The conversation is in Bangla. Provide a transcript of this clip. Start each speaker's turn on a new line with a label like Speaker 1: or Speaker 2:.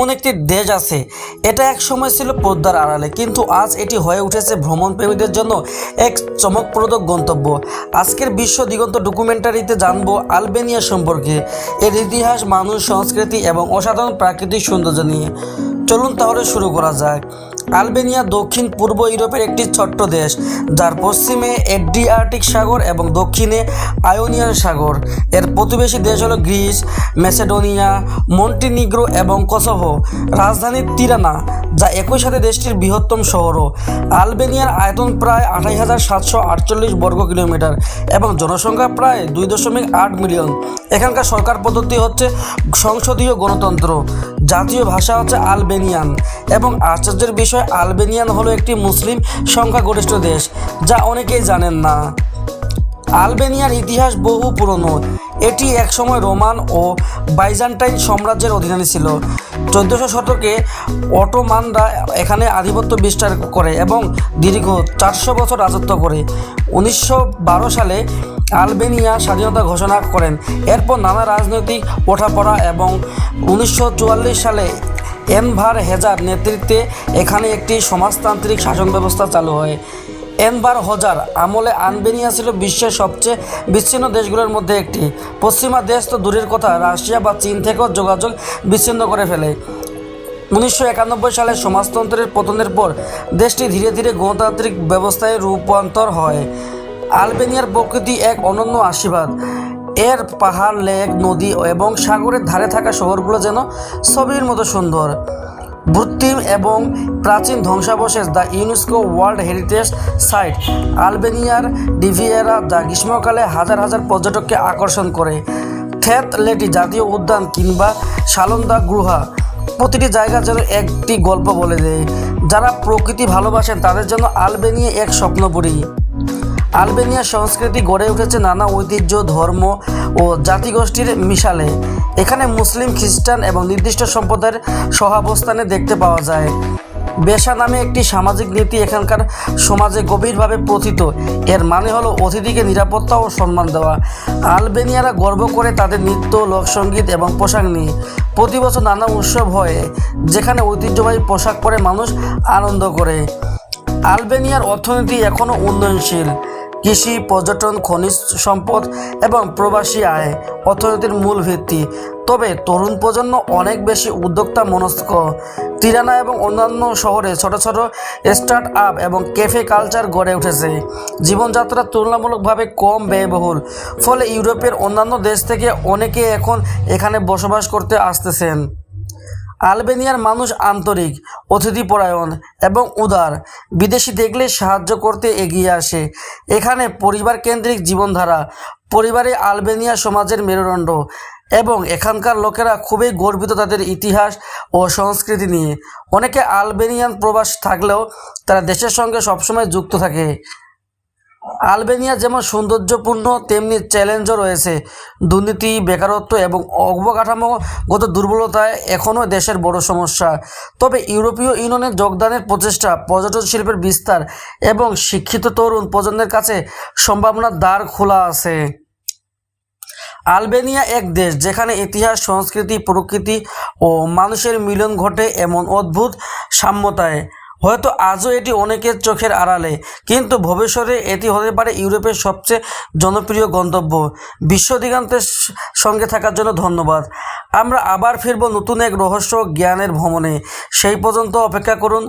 Speaker 1: এমন একটি দেশ আছে, এটা এক সময় ছিল পদ্মার আড়ালে, কিন্তু আজ এটি হয়ে উঠেছে ভ্রমণ প্রেমীদের জন্য এক চমকপ্রদ গন্তব্য। আজকের বিশ্ব দিগন্ত ডকুমেন্টারিতে জানব আলবেনিয়া সম্পর্কে, এর ইতিহাস, মানুষ, সংস্কৃতি এবং অসাধারণ প্রাকৃতিক সৌন্দর্য নিয়ে। চলুন তাহলে শুরু করা যাক। আলবেনিয়া দক্ষিণ পূর্ব ইউরোপের একটি ছোট্ট দেশ, যার পশ্চিমে এড্রিয়াটিক সাগর এবং দক্ষিণে আয়োনিয়ান সাগর। এর প্রতিবেশী দেশ হলো গ্রিস মেসেডোনিয়া মন্টিনিগ্রো এবং কসোভো রাজধানী তিরানা, যা একই সাথে দেশটির বৃহত্তম শহরও। আলবেনিয়ার আয়তন প্রায় আঠাশ হাজার সাতশো আটচল্লিশ বর্গ কিলোমিটার এবং জনসংখ্যা প্রায় দুই দশমিক আট মিলিয়ন। এখানকার সরকার পদ্ধতি হচ্ছে সংসদীয় গণতন্ত্র। জাতীয় ভাষা হচ্ছে আলবেনিয়ান এবং আশ্চর্যের বিষয়, আলবেনিয়ান হলো একটি মুসলিম সংখ্যাগরিষ্ঠ দেশ, যা অনেকেই জানেন না। আলবেনিয়ার ইতিহাস বহু পুরনো। এটি একসময় রোমান ও বাইজান্টাইন সাম্রাজ্যের অধীনে ছিল। চোদ্দোশো শতকে অটোমানরা এখানে আধিপত্য বিস্তার করে এবং দীর্ঘ চারশো বছর রাজত্ব করে। উনিশশো বারো সালে আলবেনিয়া স্বাধীনতা ঘোষণা করেন। এরপর নানা রাজনৈতিক ওঠাপড়া এবং উনিশশো চুয়াল্লিশ সালে এনভার হেজার নেতৃত্বে এখানে একটি সমাজতান্ত্রিক শাসন ব্যবস্থা চালু হয়। এনবার হজার আমলে আলবেনিয়া ছিল বিশ্বের সবচেয়ে বিচ্ছিন্ন দেশগুলোর মধ্যে একটি। পশ্চিমা দেশ তো দূরের কথা, রাশিয়া বা চীন থেকেও যোগাযোগ বিচ্ছিন্ন করে ফেলে। উনিশশো একানব্বই সালে সমাজতন্ত্রের পতনের পর দেশটি ধীরে ধীরে গণতান্ত্রিক ব্যবস্থায় রূপান্তর হয়। আলবেনিয়ার প্রকৃতি এক অনন্য আশীর্বাদ। এর পাহাড়, লেক, নদী এবং সাগরের ধারে থাকা শহরগুলো যেন ছবির মতো সুন্দর। ভূত্তিম এবং প্রাচীন ধ্বংসাবশেষ the UNESCO World Heritage site. আলবেনিয়ার ডিভিয়েরা যা গ্রীষ্মকালে হাজার হাজার পর্যটককে আকর্ষণ করে। থ্যাত লেটি জাতীয় উদ্যান কিংবা সালন্দা গুহা। প্রতিটি জায়গা যেন একটি গল্প বলে দেয়। যারা প্রকৃতি ভালোবাসেন তাদের জন্য আলবেনিয়া এক স্বপ্নপুরী। আলবেনিয়ার সংস্কৃতি গড়ে উঠেছে নানা ঐতিহ্য, ধর্ম ও জাতিগোষ্ঠীর মিশালে। এখানে মুসলিম, খ্রিস্টান এবং নির্দিষ্ট সম্প্রদায়ের সহাবস্থানে দেখতে পাওয়া যায়। বেশা নামে একটি সামাজিক নীতি এখানকার সমাজে গভীরভাবে প্রথিত। এর মানে হলো অতিথিকে নিরাপত্তা ও সম্মান দেওয়া। আলবেনিয়ারা গর্ব করে তাদের নৃত্য লোকসঙ্গীত এবং পোশাক নিয়ে। প্রতি বছর নানা উৎসব হয়, যেখানে ঐতিহ্যবাহী পোশাক পরে মানুষ আনন্দ করে। আলবেনিয়ার অর্থনীতি এখনও উন্নয়নশীল। কৃষি, পর্যটন, খনিজ সম্পদ এবং প্রবাসী আয় অর্থনীতির মূল ভিত্তি। তবে তরুণ প্রজন্ম অনেক বেশি উদ্যোক্তা মনস্ক। তিরানা এবং অন্যান্য শহরে ছোট ছোট স্টার্ট আপ এবং ক্যাফে কালচার গড়ে উঠেছে। জীবনযাত্রা তুলনামূলকভাবে কম ব্যয়বহুল, ফলে ইউরোপের অন্যান্য দেশ থেকে অনেকে এখন এখানে বসবাস করতে আসতেছেন। আলবেনিয়ার মানুষ আন্তরিক অতিথিপরায়ণ এবং উদার। বিদেশি দেখলে সাহায্য করতে এগিয়ে আসে। এখানে পরিবার কেন্দ্রিক জীবনধারা, পরিবারে আলবেনিয়া সমাজের মেরুদণ্ড এবং এখানকার লোকেরা খুবই গর্বিত তাদের ইতিহাস ও সংস্কৃতি নিয়ে। অনেকে আলবেনিয়ান প্রবাস থাকলেও তারা দেশের সঙ্গে সবসময় যুক্ত থাকে। আলবেনিয়া যেমন সৌন্দর্যপূর্ণ, তেমনি চ্যালেঞ্জও রয়েছে। দুর্নীতি, বেকারত্ব এবং অবকাঠামোগত দুর্বলতায় এখনও দেশের বড় সমস্যা। তবে ইউরোপীয় ইউনিয়নের যোগদানের প্রচেষ্টা, পর্যটন শিল্পের বিস্তার এবং শিক্ষিত তরুণ প্রজন্মের কাছে সম্ভাবনার দ্বার খোলা আছে। আলবেনিয়া এক দেশ যেখানে ইতিহাস, সংস্কৃতি, প্রকৃতি ও মানুষের মিলন ঘটে এমন অদ্ভুত সাম্যতায়। হয়তো আজও এটি অনেকের চোখের আড়ালে, কিন্তু ভবিষ্যতে এটি হতে পারে ইউরোপের সবচেয়ে জনপ্রিয় গন্তব্য। বিশ্ব দিগান্তের সঙ্গে থাকার জন্য ধন্যবাদ। আমরা আবার ফিরব নতুন এক রহস্য জ্ঞানের ভ্রমণে। সেই পর্যন্ত অপেক্ষা করুন।